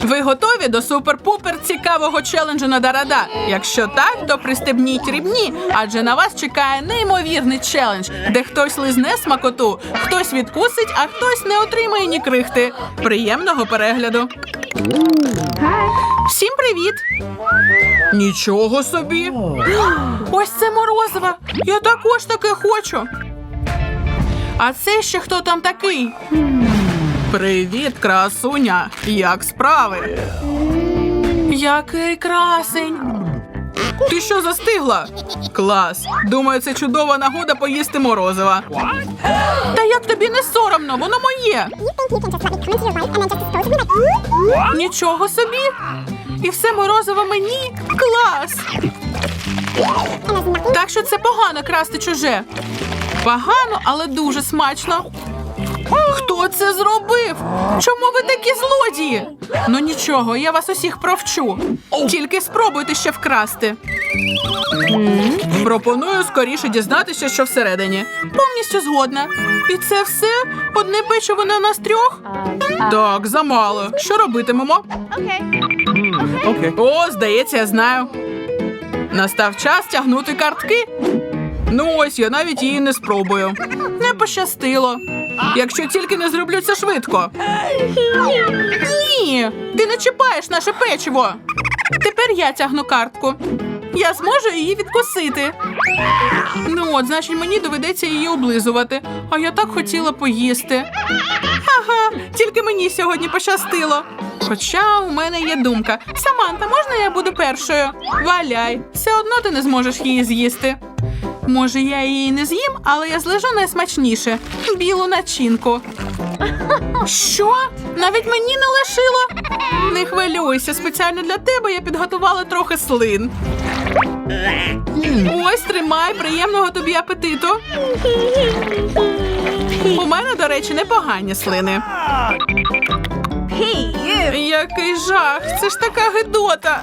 Ви готові до супер-пупер цікавого челенджу на Дарада? Якщо так, то пристебніть рівні, адже на вас чекає неймовірний челендж, де хтось лизне смакоту, хтось відкусить, а хтось не отримає ні крихти. Приємного перегляду. Всім привіт! Нічого собі. Ось це морозиво. Я також таке хочу. А це ще хто там такий? Привіт, красуня! Як справи? Який красень! Ти що застигла? Клас! Думаю, це чудова нагода поїсти морозива. Та як тобі не соромно, воно моє. Нічого собі. І все морозиво мені. Клас! Так що це погано красти чуже. Погано, але дуже смачно. Хто це зробив? Чому ви такі злодії? Ну нічого, я вас усіх провчу. Тільки спробуйте ще вкрасти. Пропоную скоріше дізнатися, що всередині. Повністю згодна. І це все? Одне печиво на нас трьох? Так, замало. Що робитимемо? О, здається, я знаю. Настав час тягнути картки. Ну ось я навіть її не спробую. Не пощастило. Якщо тільки не зроблю це швидко. Ні, ти не чіпаєш наше печиво. Тепер я тягну картку. Я зможу її відкусити. Ну от, значить, мені доведеться її облизувати. А я так хотіла поїсти. Ага, тільки мені сьогодні пощастило. Хоча у мене є думка. Саманта, можна я буду першою? Валяй, все одно ти не зможеш її з'їсти. Може, я її не з'їм, але я злежу найсмачніше білу начинку. Що? Навіть мені не лишило? Не хвилюйся, спеціально для тебе я підготувала трохи слин. Ось тримай, приємного тобі апетиту. У мене, до речі, непогані слини. Який жах! Це ж така гидота.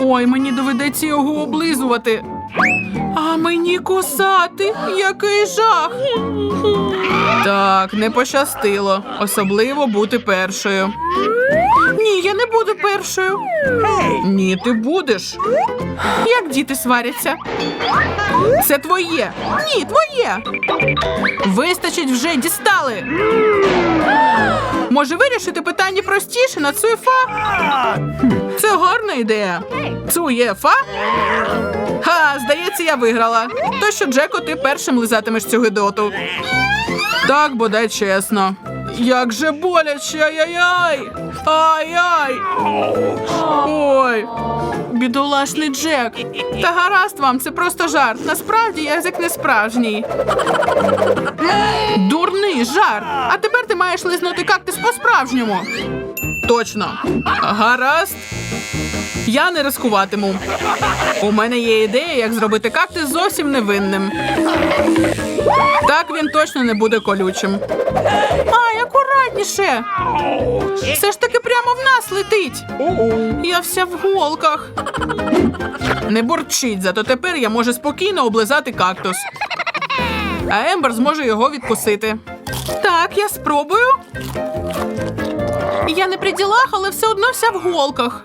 Ой, мені доведеться його облизувати. А мені кусати, який жах. Так, не пощастило. Особливо бути першою. Ні, я не буду першою. Ні, ти будеш. Як діти сваряться? Це твоє. Ні, твоє. Вистачить вже дістали. Може вирішити питання простіше на цуєфа? Це гарна ідея. Цуєфа? Ха, здається, я виграла. То що, Джеко, ти першим лизатимеш цю гидоту. Так, бодай чесно. Як же боляче, ай-яй-яй! Ай-яй! Ой, бідолашний Джек. Та гаразд вам, це просто жарт. Насправді язик не справжній. Дурний жарт. А тепер ти маєш лизнути кактус по-справжньому. Точно. Гаразд. Я не ризикуватиму. У мене є ідея, як зробити кактус зовсім невинним. Так він точно не буде колючим. Ай, акуратніше. Все ж таки прямо в нас летить. Я вся в голках. Не борчить, зато тепер я можу спокійно облизати кактус. А Ембер зможе його відкусити. Так, я спробую. Я не при ділах, але все одно вся в голках.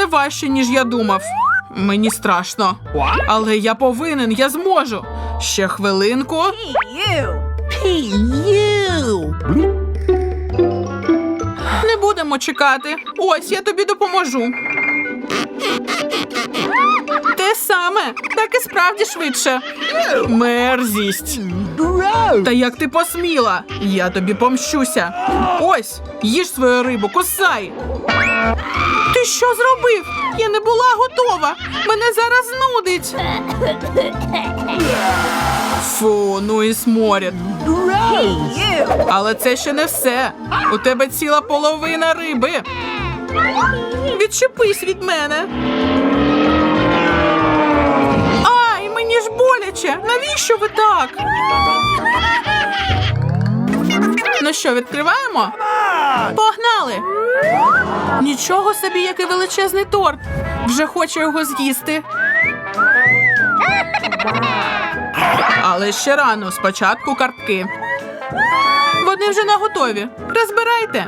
Це важче, ніж я думав. Мені страшно. Але я повинен, я зможу. Ще хвилинку. Не будемо чекати. Ось я тобі допоможу. Те саме, так і справді швидше. Мерзість. Та як ти посміла? Я тобі помщуся. Ось, їж свою рибу, кусай. Ти що зробив? Я не була готова. Мене зараз нудить. Фу, ну і сморід. Але це ще не все. У тебе ціла половина риби. Відчепись від мене. Ж. Навіщо ви так? Ну що, відкриваємо? Погнали! Нічого собі, який величезний торт. Вже хочу його з'їсти. Але ще рано, спочатку картки. Вони вже наготові. Розбирайте.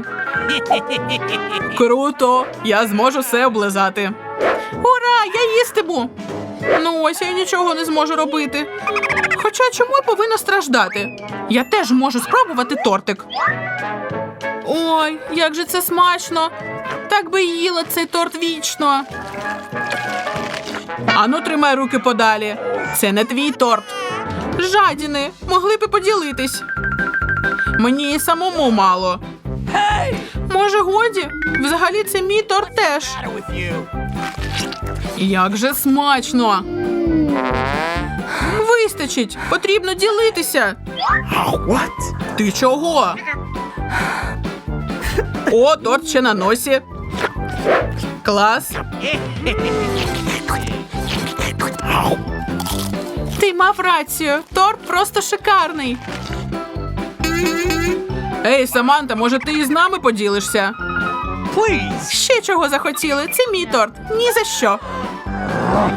Круто! Я зможу все облизати. Ура! Я їстиму! Ну ось я нічого не зможу робити. Хоча чому я повинна страждати? Я теж можу спробувати тортик. Ой, як же це смачно! Так би їла цей торт вічно. Ану, тримай руки подалі. Це не твій торт. Жадіни, могли б і поділитись. Мені і самому мало. Може, годі? Взагалі, це мій торт теж. Як же смачно. Вистачить, потрібно ділитися. What? Ти чого? О, торт ще на носі. Клас. Ти мав рацію. Торт просто шикарний. Ей, Саманта, може ти із нами поділишся? Please. Ще чого захотіли? Це мій торт. Ні за що.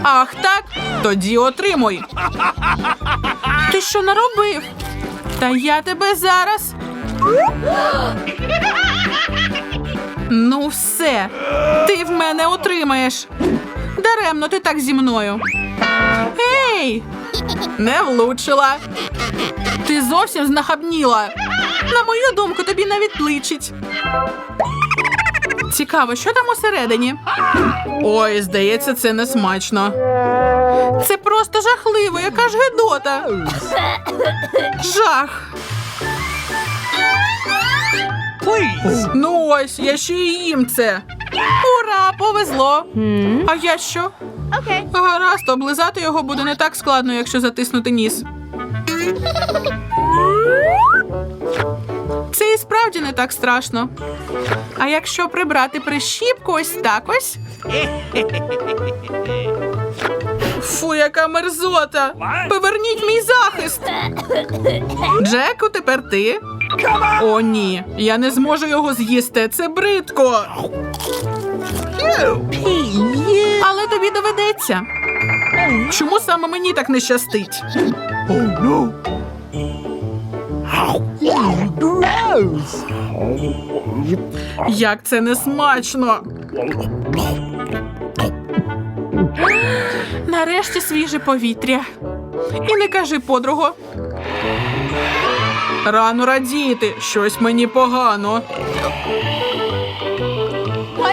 Ах, так? Тоді отримуй. Ти що наробив? Та я тебе зараз. Ну, все. Ти в мене отримаєш. Даремно ти так зі мною. Ей! Не влучила. Ти зовсім знахабніла. На мою думку, тобі навіть личить. Цікаво, що там усередині? Ой, здається, це не смачно. Це просто жахливо, яка ж гидота. Жах. Please. Ну ось, я ще й їм це. Ура, повезло. А я що? Гаразд, облизати його буде не так складно, якщо затиснути ніс. Це і справді не так страшно. А якщо прибрати прищіпку ось так ось. Фу, яка мерзота! Поверніть мій захист. Джеку, тепер ти. О, ні, я не зможу його з'їсти. Це бридко. Але тобі доведеться. Чому саме мені так не щастить? Як це не смачно. Нарешті свіже повітря. І не кажи, подруго. Рано радіти, щось мені погано.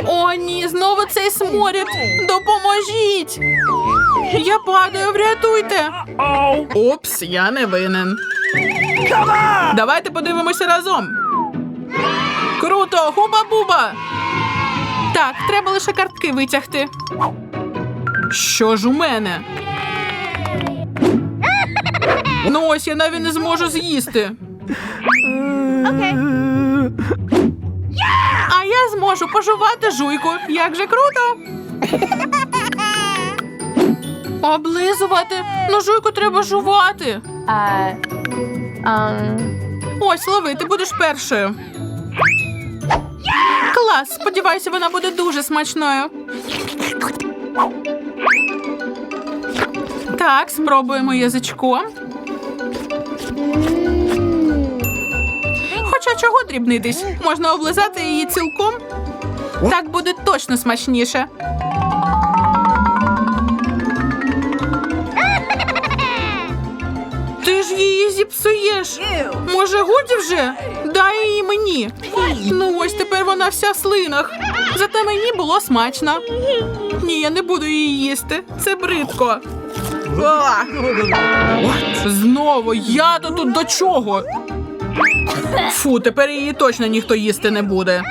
О, ні, знову цей сморід. Допоможіть. Я падаю, врятуйте. Упс, я не винен. Давайте подивимося разом. Круто, хуба-буба. Так, треба лише картки витягти. Що ж у мене? Ну ось я навіть не зможу з'їсти. А я зможу пожувати жуйку. Як же круто! Облизувати. Ну жуйку треба жувати. Ось, лови, ти будеш першою. Клас, сподіваюся, вона буде дуже смачною. Так, спробуємо язичком. Хоча чого дрібнитись? Можна облизати її цілком. Так буде точно смачніше. Ж її зіпсуєш. Може, годі вже? Дай її мені. Ну ось тепер вона вся в слинах. Зате мені було смачно. Ні, я не буду її їсти. Це бридко. Знову я то тут до чого? Фу, тепер її точно ніхто їсти не буде.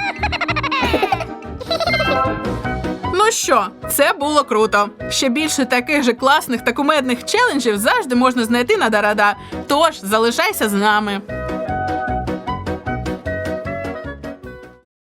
Що, це було круто. Ще більше таких же класних та кумедних челенджів завжди можна знайти на Дарада. Тож залишайся з нами.